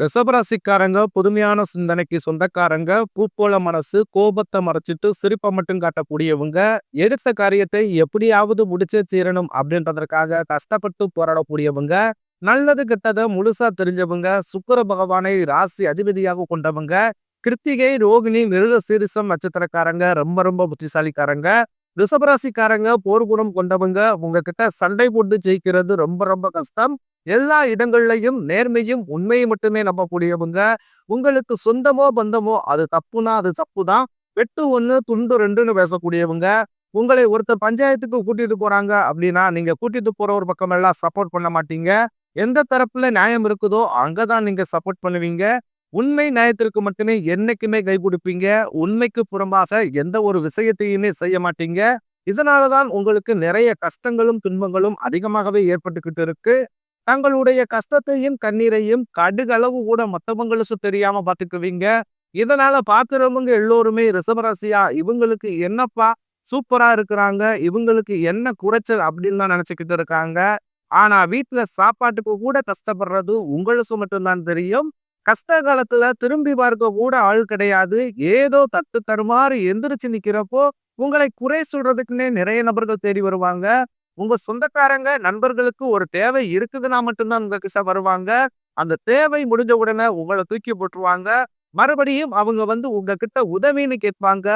ரிஷபராசிக்காரங்க புதுமையான சிந்தனைக்கு சொந்தக்காரங்க பூப்போல மனசு கோபத்தை மறைச்சிட்டு சிரிப்பை மட்டும் காட்டக்கூடியவங்க எடுத்த காரியத்தை எப்படியாவது முடிச்சே தீரணும் அப்படின்றதற்காக கஷ்டப்பட்டு போராடக்கூடியவங்க நல்லது கெட்டதை முழுசா தெரிஞ்சவங்க சுக்கர பகவானை ராசி அதிபதியாக கொண்டவங்க கிருத்திகை ரோகிணி மிருக சீரிசம் நட்சத்திரக்காரங்க ரொம்ப ரொம்ப புத்திசாலிக்காரங்க ரிஷபராசிக்காரங்க போர்க்குணம் கொண்டவங்க உங்ககிட்ட சண்டை போட்டு ஜெயிக்கிறது ரொம்ப ரொம்ப கஷ்டம். எல்லா இடங்கள்லையும் நேர்மையும் உண்மையும் மட்டுமே நம்பக்கூடியவங்க. உங்களுக்கு சொந்தமோ பந்தமோ அது தப்புனா அது தப்பு தான் வெட்டு ஒன்று துண்டு ரெண்டுன்னு பேசக்கூடியவங்க. உங்களை ஒருத்தர் பஞ்சாயத்துக்கு கூட்டிட்டு போறாங்க அப்படின்னா நீங்க கூட்டிட்டு போற ஒரு பக்கம் எல்லாம் சப்போர்ட் பண்ண மாட்டீங்க. எந்த தரப்புல நியாயம் இருக்குதோ அங்கதான் நீங்க சப்போர்ட் பண்ணுவீங்க. உண்மை நியாயத்திற்கு மட்டுமே என்னைக்குமே கை கொடுப்பீங்க உண்மைக்கு புறம்பாக எந்த ஒரு விஷயத்தையுமே செய்ய மாட்டீங்க. இதனாலதான் உங்களுக்கு நிறைய கஷ்டங்களும் துன்பங்களும் அதிகமாகவே ஏற்பட்டுக்கிட்டு இருக்கு. தங்களுடைய கஷ்டத்தையும் கண்ணீரையும் கடுகளவு கூட மற்றவங்களுக்கு தெரியாம பார்த்துக்குவீங்க இதனால பாக்குறவங்க எல்லோருமே ரிசபராசியா இவங்களுக்கு என்னப்பா சூப்பரா இருக்கிறாங்க இவங்களுக்கு என்ன குறைச்சல் அப்படின்னு தான் நினைச்சுக்கிட்டு இருக்காங்க. ஆனா வீட்டுல சாப்பாட்டுக்கு கூட கஷ்டப்படுறது உங்களுக்கு மட்டும்தான் தெரியும். கஷ்ட காலத்துல திரும்பி பார்க்க கூட ஆள் கிடையாது. ஏதோ தட்டு தருமாறு எந்திரிச்சு நிக்கிறப்போ உங்களை குறை சொல்றதுக்குன்னே நிறைய நபர்கள் தேடி வருவாங்க. உங்க சொந்தக்காரங்க நண்பர்களுக்கு ஒரு தேவை இருக்குதுன்னா மட்டும்தான் உங்ககிட்ட வருவாங்க. அந்த தேவை முடிஞ்ச உடனே உங்களை தூக்கி போட்டுருவாங்க. மறுபடியும் அவங்க வந்து உங்ககிட்ட உதவின்னு கேட்பாங்க.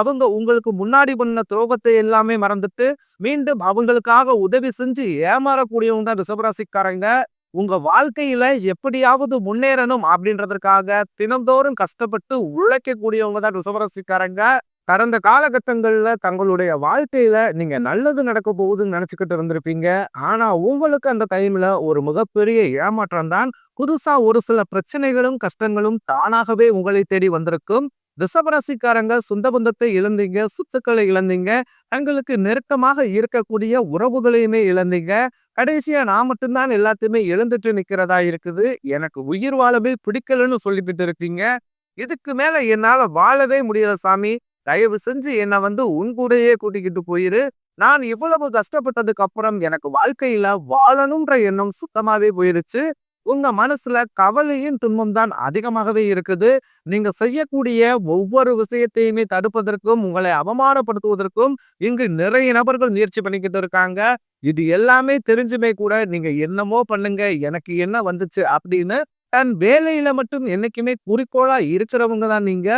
அவங்க உங்களுக்கு முன்னாடி பண்ண துரோகத்தை எல்லாமே மறந்துட்டு மீண்டும் அவங்களுக்காக உதவி செஞ்சு ஏமாறக்கூடியவங்க தான் ரிசபராசிக்காரங்க உங்க வாழ்க்கையில எப்படியாவது முன்னேறணும் அப்படின்றதற்காக தினந்தோறும் கஷ்டப்பட்டு உழைக்கக்கூடியவங்க தான் ரிசவரசிக்காரங்க கடந்த காலகட்டங்கள்ல தங்களுடைய வாழ்க்கையில நீங்க நல்லது நடக்க போகுதுன்னு நினைச்சுக்கிட்டு இருந்திருப்பீங்க. ஆனா உங்களுக்கு அந்த டைம்ல ஒரு மிகப்பெரிய ஏமாற்றம் தான். புதுசா ஒரு சில பிரச்சனைகளும் கஷ்டங்களும் தானாகவே உங்களை தேடி வந்திருக்கும். ரிஷபராசிக்காரங்க சொந்த பந்தத்தை இழந்தீங்க சொத்துக்களை இழந்தீங்க தங்களுக்கு நெருக்கமாக இருக்கக்கூடிய உறவுகளையுமே இழந்தீங்க. கடைசியா நான் மட்டும்தான் எல்லாத்தையுமே இழந்துட்டு நிக்கிறதா இருக்குது. எனக்கு உயிர் வாழவே பிடிக்கலன்னு சொல்லிவிட்டு இருக்கீங்க. இதுக்கு மேல என்னால வாழவே முடியல சாமி. தயவு செஞ்சு என்னை வந்து உன் கூடயே கூட்டிக்கிட்டு போயிரு. நான் இவ்வளவு கஷ்டப்பட்டதுக்கு அப்புறம் எனக்கு வாழ்க்கையில வாழணுன்ற எண்ணம் சுத்தமாவே போயிருச்சு. உங்க மனசுல கவலையும் துன்பம் தான் அதிகமாகவே இருக்குது. நீங்க செய்யக்கூடிய ஒவ்வொரு விஷயத்தையுமே தடுப்பதற்கும் உங்களை அவமானப்படுத்துவதற்கும் இங்கு நிறைய நபர்கள் முயற்சி பண்ணிக்கிட்டு இருக்காங்க. இது எல்லாமே தெரிஞ்சுமே கூட நீங்க என்னமோ பண்ணுங்க எனக்கு என்ன வந்துச்சு அப்படின்னு தன் வேலையில மட்டும் என்னைக்குமே குறிக்கோளா இருக்கிறவங்க தான் நீங்க.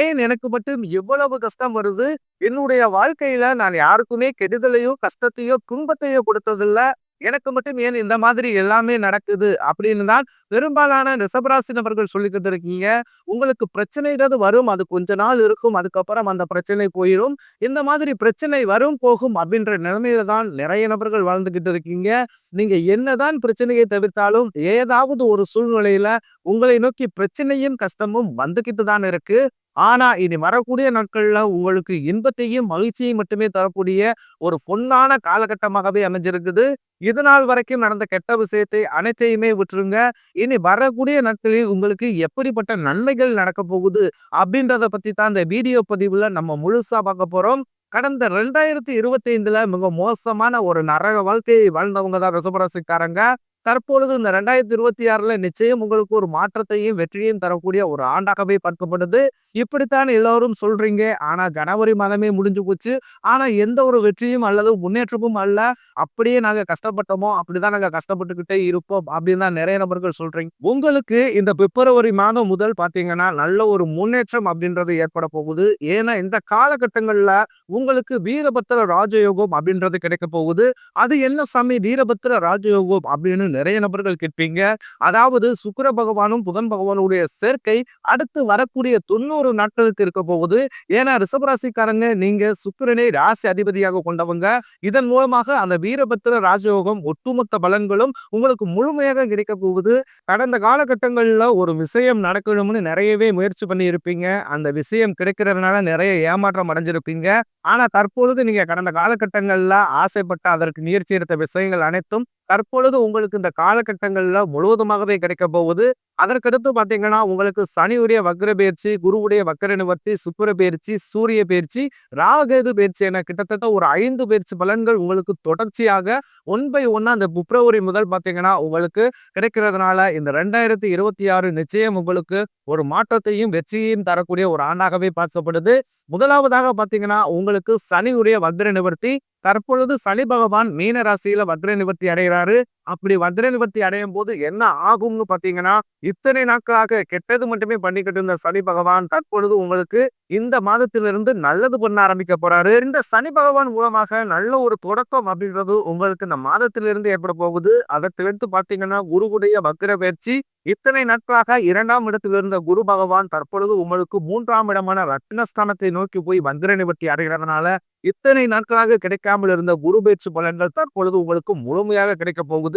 ஏன் எனக்கு மட்டும் எவ்வளவு கஷ்டம் வருது? என்னுடைய வாழ்க்கையில நான் யாருக்குமே கெடுதலையோ கஷ்டத்தையோ துன்பத்தையோ கொடுத்ததில்ல. எனக்கு மட்டும் ஏன் இந்த மாதிரி எல்லாமே நடக்குது அப்படின்னு தான் பெரும்பாலான ரிசபராசி நபர்கள் சொல்லிக்கிட்டு இருக்கீங்க உங்களுக்கு பிரச்சனைகிறது வரும் அது கொஞ்ச நாள் இருக்கும் அதுக்கப்புறம் அந்த பிரச்சனை போயிடும் இந்த மாதிரி பிரச்சனை வரும் போகும் அப்படின்ற நிலைமையில தான் நிறைய நபர்கள் வாழ்ந்துகிட்டு இருக்கீங்க. நீங்க என்னதான் பிரச்சனையை தவிர்த்தாலும் ஏதாவது ஒரு சூழ்நிலையில உங்களை நோக்கி பிரச்சனையும் கஷ்டமும் வந்துகிட்டு தான் இருக்கு. ஆனா இனி வரக்கூடிய நாட்கள்ல உங்களுக்கு இன்பத்தையும் மகிழ்ச்சியையும் மட்டுமே தரக்கூடிய ஒரு பொன்னான காலகட்டமாகவே அமைஞ்சிருக்குது. இது நாள் வரைக்கும் நடந்த கெட்ட விஷயத்தை அனைத்தையுமே விட்டுருங்க. இனி வரக்கூடிய நாட்களில் உங்களுக்கு எப்படிப்பட்ட நன்மைகள் நடக்க போகுது அப்படின்றத பத்தி தான் இந்த வீடியோ பதிவுல நம்ம முழுசா பார்க்க போறோம். கடந்த ரெண்டாயிரத்தி இருபத்தி ஐந்துல மிக மோசமான ஒரு நரக வாழ்க்கையை வாழ்ந்தவங்க தான் ரிசபராசிக்காரங்க தற்பொழுது இந்த ரெண்டாயிரத்தி இருபத்தி ஆறுல நிச்சயம் உங்களுக்கு ஒரு மாற்றத்தையும் வெற்றியையும் தரக்கூடிய ஒரு ஆண்டாகவே பார்க்கப்படுது. இப்படித்தான் எல்லாரும் சொல்றீங்க. ஆனா ஜனவரி மாதமே முடிஞ்சு போச்சு. ஆனா எந்த ஒரு வெற்றியும் அல்லது முன்னேற்றமும் அல்ல. அப்படியே நாங்க கஷ்டப்பட்டோமோ அப்படிதான் நாங்க கஷ்டப்பட்டுக்கிட்டே இருப்போம் அப்படின்னு தான் நிறைய நபர்கள் சொல்றீங்க. உங்களுக்கு இந்த பிப்ரவரி மாதம் முதல் பாத்தீங்கன்னா நல்ல ஒரு முன்னேற்றம் அப்படின்றது ஏற்பட போகுது. ஏன்னா இந்த காலகட்டங்கள்ல உங்களுக்கு வீரபத்திர ராஜயோகம் அப்படின்றது கிடைக்க போகுது. அது என்ன சாமி? வீரபத்திர ராஜயோகம் அப்படின்னு நிறைய நபர்கள் கேட்பீங்க. அதாவது சுக்கர பகவானும் புதன் பகவானுடைய சேர்க்கை அடுத்து வரக்கூடிய தொண்ணூறு நாட்களுக்கு இருக்க போகுது. ஏன்னா ரிஷபராசிக்காரங்க நீங்க சுக்கிரனை ராசி அதிபதியாக கொண்டவங்க. இதன் மூலமாக அந்த வீரபத்திர ராஜயோகம் ஒட்டுமொத்த பலன்களும் உங்களுக்கு முழுமையாக கிடைக்க போகுது. கடந்த காலகட்டங்களில் ஒரு விஷயம் நடக்கணும்னு நிறையவே முயற்சி பண்ணி இருப்பீங்க அந்த விஷயம் கிடைக்கிறதுனால நிறைய ஏமாற்றம் அடைஞ்சிருப்பீங்க. ஆனா தற்பொழுது நீங்க கடந்த காலகட்டங்கள்ல ஆசைப்பட்ட அதற்கு முயற்சி எடுத்த விஷயங்கள் அனைத்தும் தற்பொழுது உங்களுக்கு இந்த காலகட்டங்கள்ல முழுவதுமாகவே கிடைக்க போகுது. அதற்கடுத்து பார்த்தீங்கன்னா உங்களுக்கு சனியுடைய வக்ர பயிற்சி குருவுடைய வக்கர நிவர்த்தி சுக்கர பயிற்சி சூரிய பயிற்சி ராகேது பயிற்சி என கிட்டத்தட்ட ஒரு ஐந்து பயிற்சி பலன்கள் உங்களுக்கு தொடர்ச்சியாக ஒன் பை ஒன்னா அந்த பிப்ரவரி முதல் பார்த்தீங்கன்னா உங்களுக்கு கிடைக்கிறதுனால இந்த ரெண்டாயிரத்தி இருபத்தி ஆறு நிச்சயம் உங்களுக்கு ஒரு மாற்றத்தையும் வெற்றியையும் தரக்கூடிய ஒரு ஆண்டாகவே பார்க்கப்படுது. முதலாவதாக பார்த்தீங்கன்னா உங்களுக்கு சனியுடைய வக்ர நிவர்த்தி தற்பொழுது சனி பகவான் மீன ராசியில வக்ர நிவர்த்தி அடைகிறாரு. அப்படி வக்ர நிவர்த்தி அடையும் போது என்ன ஆகும்னு பார்த்தீங்கன்னா இத்தனை நாட்களாக கெட்டது மட்டுமே பண்ணிக்கிட்டு இருந்த சனி பகவான் தற்பொழுது உங்களுக்கு இந்த மாதத்திலிருந்து நல்லது பண்ண ஆரம்பிக்க போறாரு. இந்த சனி பகவான் மூலமாக நல்ல ஒரு தொடக்கம் அப்படின்றது உங்களுக்கு இந்த மாதத்திலிருந்து ஏற்பட போகுது. அதை தவிர்த்து பார்த்தீங்கன்னா குருவுடைய வக்ர பயிற்சி இத்தனை நாட்களாக இரண்டாம் இடத்தில் இருந்த குரு பகவான் தற்பொழுது உங்களுக்கு மூன்றாம் இடமான ரத்னஸ்தானத்தை நோக்கி போய் வந்திர நிவர்த்தி அடைகிறதுனால இத்தனை நாட்களாக கிடைக்காமல் இருந்த குரு பயிற்சி பலன்கள் தற்பொழுது உங்களுக்கு முழுமையாக கிடைக்க போகுது.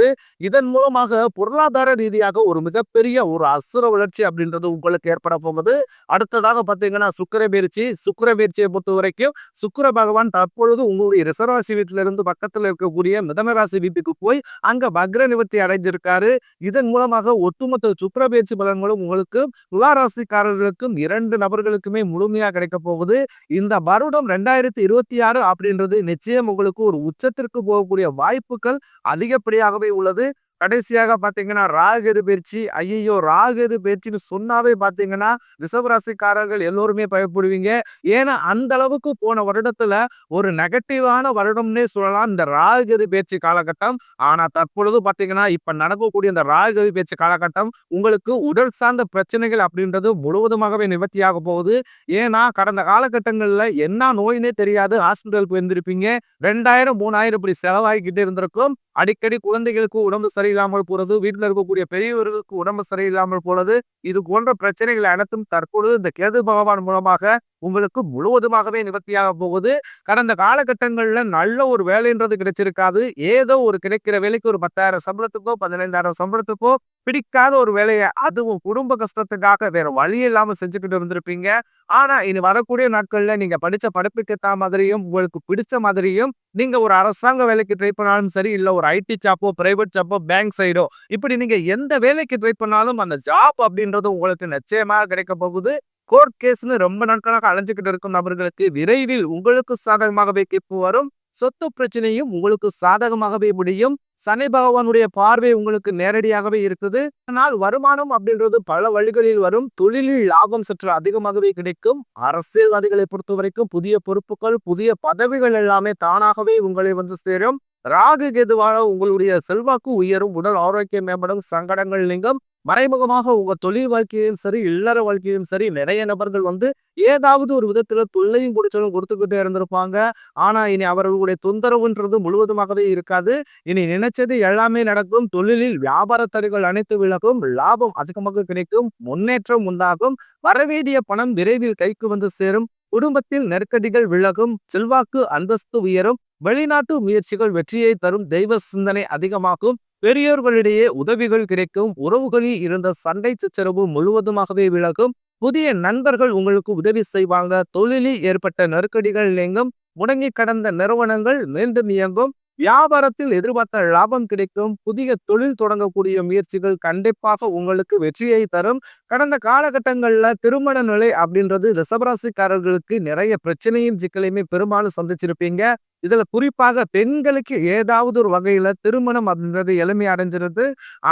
இதன் மூலமாக பொருளாதார ரீதியாக ஒரு மிகப்பெரிய ஒரு அசுர வளர்ச்சி அப்படின்றது உங்களுக்கு ஏற்பட போகுது. அடுத்ததாக பார்த்தீங்கன்னா சுக்கர பயிற்சி. சுக்கர பயிற்சியை பொறுத்த வரைக்கும் சுக்கர பகவான் தற்பொழுது உங்களுடைய ரிசர்வாசி வீட்டிலிருந்து பக்கத்தில் இருக்கக்கூடிய மிதனராசி வீட்டுக்கு போய் அங்க வக்ர நிவர்த்தி அடைந்திருக்காரு. இதன் மூலமாக ஒட்டுமொத்த சுக்கர பயிற்சி பலன்களும் உங்களுக்கு துளாராசிக்காரர்களுக்கும் இரண்டு நபர்களுக்குமே முழுமையாக கிடைக்க போகுது. இந்த வருடம் ரெண்டாயிரத்தி இருபத்தி ஆறு அப்படின்றது நிச்சயம் உங்களுக்கு ஒரு உச்சத்திற்கு போகக்கூடிய வாய்ப்புகள் அதிகப்படியாகவே உள்ளது. கடைசியாக பார்த்தீங்கன்னா ராகது பயிற்சி. ஐயோ ராகது பயிற்சின்னு சொன்னாவே பார்த்தீங்கன்னா ரிசவராசிக்காரர்கள் எல்லோருமே பயப்படுவீங்க. ஏன்னா அந்த அளவுக்கு போன வருடத்துல ஒரு நெகட்டிவான வருடம்னே சொல்லலாம். இந்த ராகது பேச்சு காலகட்டம். ஆனால் தற்பொழுது பார்த்தீங்கன்னா இப்போ நடக்கக்கூடிய இந்த ராகது பேச்சு காலகட்டம் உங்களுக்கு உடல் சார்ந்த பிரச்சனைகள் அப்படின்றது முழுவதுமாகவே நிவர்த்தியாக போகுது. ஏன்னா கடந்த காலகட்டங்களில் என்ன நோயினே தெரியாது. ஹாஸ்பிட்டலுக்கு வந்திருப்பீங்க. ரெண்டாயிரம் மூணாயிரம் இப்படி செலவாகிக்கிட்டே இருந்திருக்கும். அடிக்கடி குழந்தைகளுக்கு உடம்பு சரியில்லாமல் போறது வீட்டில் இருக்கக்கூடிய பெரியவர்களுக்கு உடம்பு சரியில்லாமல் போறது இது போன்ற பிரச்சனைகள் அனைத்தும் தற்பொழுது இந்த கேது பகவான் மூலமாக உங்களுக்கு முழுவதுமாகவே நிவர்த்தியாக போகுது. கடந்த காலகட்டங்களில் நல்ல ஒரு வேலைன்றது கிடைச்சிருக்காது. ஏதோ ஒரு கிடைக்கிற வேலைக்கு ஒரு பத்தாயிரம் சம்பளத்துக்கோ பதினைந்தாயிரம் சம்பளத்துக்கோ பிடிக்காத ஒரு வேலையை அதுவும் குடும்ப கஷ்டத்துக்காக வேற வழி இல்லாம செஞ்சுக்கிட்டு இருந்திருப்பீங்க. ஆனா இனி வரக்கூடிய நாட்கள்ல நீங்க படிச்ச படிப்புக்கு ஏத்த மாதிரியும் உங்களுக்கு பிடிச்ச மாதிரியும் நீங்க ஒரு அரசாங்க வேலைக்கு ட்ரை பண்ணாலும் சரி இல்ல ஒரு ஐடி ஜாப்போ பிரைவேட் ஜாப்போ பேங்க் சைடோ இப்படி நீங்க எந்த வேலைக்கு ட்ரை பண்ணாலும் அந்த ஜாப் அப்படின்றது உங்களுக்கு நிச்சயமாக கிடைக்க போகுது. கோர்ட் கேஸ்னு ரொம்ப நாட்களாக அலைஞ்சுக்கிட்டு இருக்கும் நபர்களுக்கு விரைவில் உங்களுக்கு சாதகமாகவே தீர்ப்பு வரும். சொத்து பிரச்சனையும் உங்களுக்கு சாதகமாகவே முடியும். சனி பகவானுடைய பார்வை உங்களுக்கு நேரடியாகவே இருக்குது. ஆனால் வருமானம் அப்படின்றது பல வழிகளில் வரும். தொழிலில் லாபம் சற்று அதிகமாகவே கிடைக்கும். அரசியல்வாதிகளை பொறுத்த வரைக்கும் புதிய பொறுப்புகள் புதிய பதவிகள் எல்லாமே தானாகவே உங்களை வந்து சேரும். ராகு கேதுவால உங்களுடைய செல்வாக்கு உயரும். உடல் ஆரோக்கியம் மேம்படும். சங்கடங்கள் நீங்கும். மறைமுகமாக உங்க தொழில் வாழ்க்கையும் சரி இல்லற வாழ்க்கையிலும் சரி நிறைய நபர்கள் வந்து ஏதாவது ஒரு விதத்துல தொல்லையும் குடிச்சலும் கொடுத்துக்கிட்டே இருந்திருப்பாங்க. ஆனா இனி அவர்களுடைய தொந்தரவுன்றது முழுவதுமாகவே இருக்காது. இனி நினைச்சது எல்லாமே நடக்கும். தொழிலில் வியாபார தடைகள் அனைத்து விலகும். லாபம் அதிகமாக கிடைக்கும். முன்னேற்றம் உண்டாகும். வரவேண்டிய பணம் விரைவில் கைக்கு வந்து சேரும். குடும்பத்தில் நெருக்கடிகள் விலகும். செல்வாக்கு அந்தஸ்து உயரும். வெளிநாட்டு முயற்சிகள் வெற்றியை தரும். தெய்வ சிந்தனை அதிகமாகும். பெரியோர்களிடையே உதவிகள் கிடைக்கும். உறவுகளில் இருந்த சண்டை சச்சரவு முழுவதுமாகவே விலகும். புதிய நண்பர்கள் உங்களுக்கு உதவி செய்வாங்க. தொழிலில் ஏற்பட்ட நெருக்கடிகள் நீங்கும். முடங்கி கடந்த நிறுவனங்கள் மீண்டும் இயங்கும். வியாபாரத்தில் எதிர்பார்த்த லாபம் கிடைக்கும். புதிய தொழில் தொடங்கக்கூடிய முயற்சிகள் கண்டிப்பாக உங்களுக்கு வெற்றியை தரும். கடந்த காலகட்டங்கள்ல திருமண நிலை அப்படின்றது ரிசபராசிக்காரர்களுக்கு நிறைய பிரச்சனையும் சிக்கலையுமே பெரும்பாலும் சந்திச்சிருப்பீங்க. இதுல குறிப்பாக பெண்களுக்கு ஏதாவது ஒரு வகையில திருமணம் அப்படின்றது எளிமை அடைஞ்சிருது.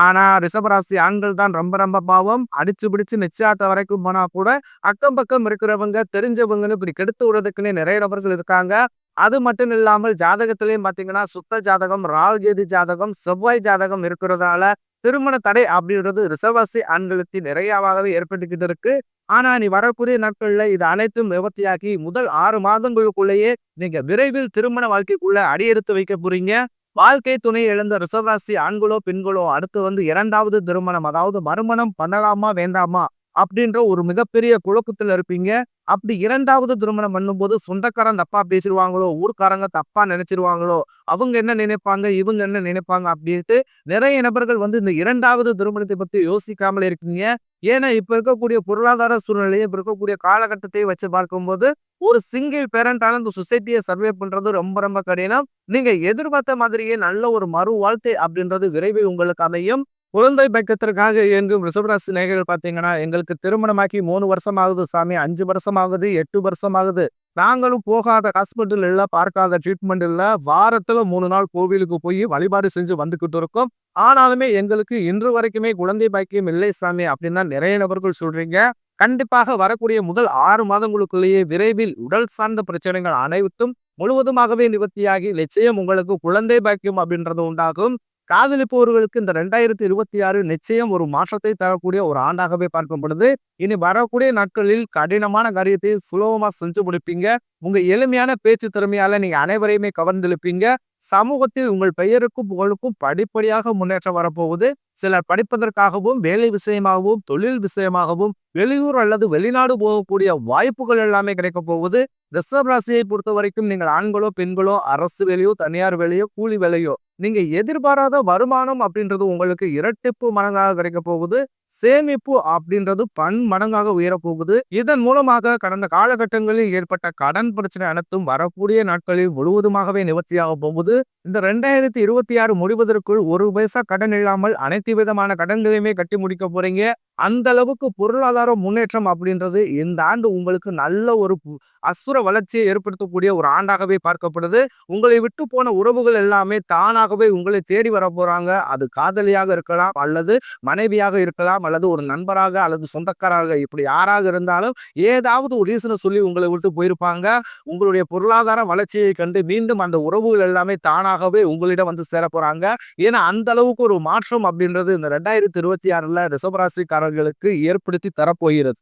ஆனா ரிஷபராசி ஆண்கள் தான் ரொம்ப ரொம்ப பாவம். அடிச்சு பிடிச்சு நிச்சயத்தை வரைக்கும் போனா கூட அக்கம் பக்கம் இருக்கிறவங்க தெரிஞ்சவங்கன்னு இப்படி கெடுத்து விடுறதுக்குன்னே நிறைய நபர்கள் இருக்காங்க. அது மட்டும் இல்லாமல் ஜாதகத்திலையும் பார்த்தீங்கன்னா சுத்த ஜாதகம் ராகுகேது ஜாதகம் செவ்வாய் ஜாதகம் இருக்கிறதால திருமண தடை அப்படின்றது ரிசர்வாசி ஆண்களுக்கு நிறையாவாகவே ஏற்பட்டுக்கிட்டு இருக்கு. ஆனா நீ வரக்கூடிய நாட்கள்ல இது அனைத்தும் நிவர்த்தியாக்கி முதல் ஆறு மாதங்களுக்குள்ளேயே நீங்க விரைவில் திருமண வாழ்க்கைக்குள்ள அடியெடுத்து வைக்க போறீங்க. வாழ்க்கை துணை இழந்த ரிசர்வாசி ஆண்களோ பெண்களோ அடுத்து வந்து இரண்டாவது திருமணம் அதாவது மறுமணம் பண்ணலாமா வேண்டாமா அப்படின்ற ஒரு மிகப்பெரிய குழப்பத்தில் இருப்பீங்க. அப்படி இரண்டாவது திருமணம் பண்ணும்போது சொந்தக்காரன் தப்பா பேசிடுவாங்களோ ஊர்க்காரங்க தப்பா நினைச்சிருவாங்களோ அவங்க என்ன நினைப்பாங்க இவங்க என்ன நினைப்பாங்க அப்படின்ட்டு நிறைய நபர்கள் வந்து இந்த இரண்டாவது திருமணத்தை பத்தி யோசிக்காமல் இருக்கீங்க. ஏன்னா இப்ப இருக்கக்கூடிய பொருளாதார சூழ்நிலையை இப்ப இருக்கக்கூடிய காலகட்டத்தை வச்சு பார்க்கும்போது ஒரு சிங்கிள் பேரண்டால இந்த சொசைட்டியை சர்வே பண்றது ரொம்ப ரொம்ப கடினம். நீங்க எதிர்பார்த்த மாதிரியே நல்ல ஒரு மறு வாழ்க்கை அப்படின்றது விரைவில் உங்களுக்கு அமையும். குழந்தை பக்கத்திற்காக இயங்கும் ரிஷபராசி நேர்கள் பார்த்தீங்கன்னா எங்களுக்கு திருமணமாக்கி மூணு வருஷம் ஆகுது சாமி அஞ்சு வருஷம் ஆகுது எட்டு வருஷம் ஆகுது நாங்களும் போகாத ஹாஸ்பிட்டல் இல்லை பார்க்காத ட்ரீட்மெண்ட் இல்லை வாரத்தில் மூணு நாள் கோவிலுக்கு போய் வழிபாடு செஞ்சு வந்துக்கிட்டு இருக்கோம். ஆனாலுமே எங்களுக்கு இன்று வரைக்குமே குழந்தை பாக்கியம் இல்லை சாமி அப்படின்னு நிறைய நபர்கள் சொல்றீங்க. கண்டிப்பாக வரக்கூடிய முதல் ஆறு மாதங்களுக்குள்ளேயே விரைவில் உடல் சார்ந்த பிரச்சனைகள் அனைத்தும் முழுவதுமாகவே நிவர்த்தியாகி நிச்சயம் உங்களுக்கு குழந்தை பாக்கியம் அப்படின்றது உண்டாகும். காதலிப்பவர்களுக்கு இந்த ரெண்டாயிரத்தி இருபத்தி ஆறு நிச்சயம் ஒரு மாற்றத்தை தரக்கூடிய ஒரு ஆண்டாகவே பார்க்கப்படுது இனி வரக்கூடிய நாட்களில் கடினமான காரியத்தை சுலபமா செஞ்சு முடிப்பீங்க. உங்க எளிமையான பேச்சு திறமையால நீங்க அனைவரையுமே கவர்ந்தெழுப்பீங்க. சமூகத்தில் உங்கள் பெயருக்கும் புகழுக்கும் படிப்படியாக முன்னேற்றம் வரப்போகுது. சிலர் படிப்பதற்காகவும் வேலை விஷயமாகவும் தொழில் விஷயமாகவும் வெளியூர் அல்லது வெளிநாடு போகக்கூடிய வாய்ப்புகள் எல்லாமே கிடைக்க போகுது. ரிசர்வ் ராசியை பொறுத்த வரைக்கும் நீங்கள் ஆண்களோ பெண்களோ அரசு வேலையோ தனியார் வேலையோ கூலி வேலையோ நீங்க எதிர்பாராத வருமானம் அப்படின்றது உங்களுக்கு இரட்டிப்பு மடங்காக கிடைக்க போகுது. சேமிப்பு அப்படின்றது பன் மடங்காக உயரப் போகுது இதன் மூலமாக கடந்த காலகட்டங்களில் ஏற்பட்ட கடன் பிரச்சனை அனைத்தும் வரக்கூடிய நாட்களில் முழுவதுமாகவே நிவர்த்தியாக போகுது. இந்த ரெண்டாயிரத்தி இருபத்தி ஆறு முடிவதற்குள் ஒரு பைசா கடன் இல்லாமல் அனைத்து விதமான கடன்களையுமே கட்டி முடிக்க போறீங்க. அந்த அளவுக்கு பொருளாதார முன்னேற்றம் அப்படின்றது இந்த ஆண்டு உங்களுக்கு நல்ல ஒரு அசுர வளர்ச்சியை ஏற்படுத்தக்கூடிய ஒரு ஆண்டாகவே பார்க்கப்படுது. உங்களை விட்டு போன உறவுகள் எல்லாமே தானாகவே உங்களை தேடி வர போறாங்க. அது காதலியாக இருக்கலாம் அல்லது மனைவியாக இருக்கலாம் அல்லது ஒரு நண்பராக அல்லது சொந்தக்காரராக இப்படி யாராக இருந்தாலும் ஏதாவது ஒரு ரீசனை சொல்லி உங்களை விட்டு போயிருப்பாங்க. உங்களுடைய பொருளாதார வளர்ச்சியை கண்டு மீண்டும் அந்த உறவுகள் எல்லாமே தானாகவே உங்களிடம் வந்து சேர போறாங்க. ஏன்னா அந்த அளவுக்கு ஒரு மாற்றம் அப்படின்றது இந்த ரெண்டாயிரத்தி இருபத்தி ஆறுல ரிஷபராசிக்காரர்களுக்கு ஏற்படுத்தி தரப்போகிறது.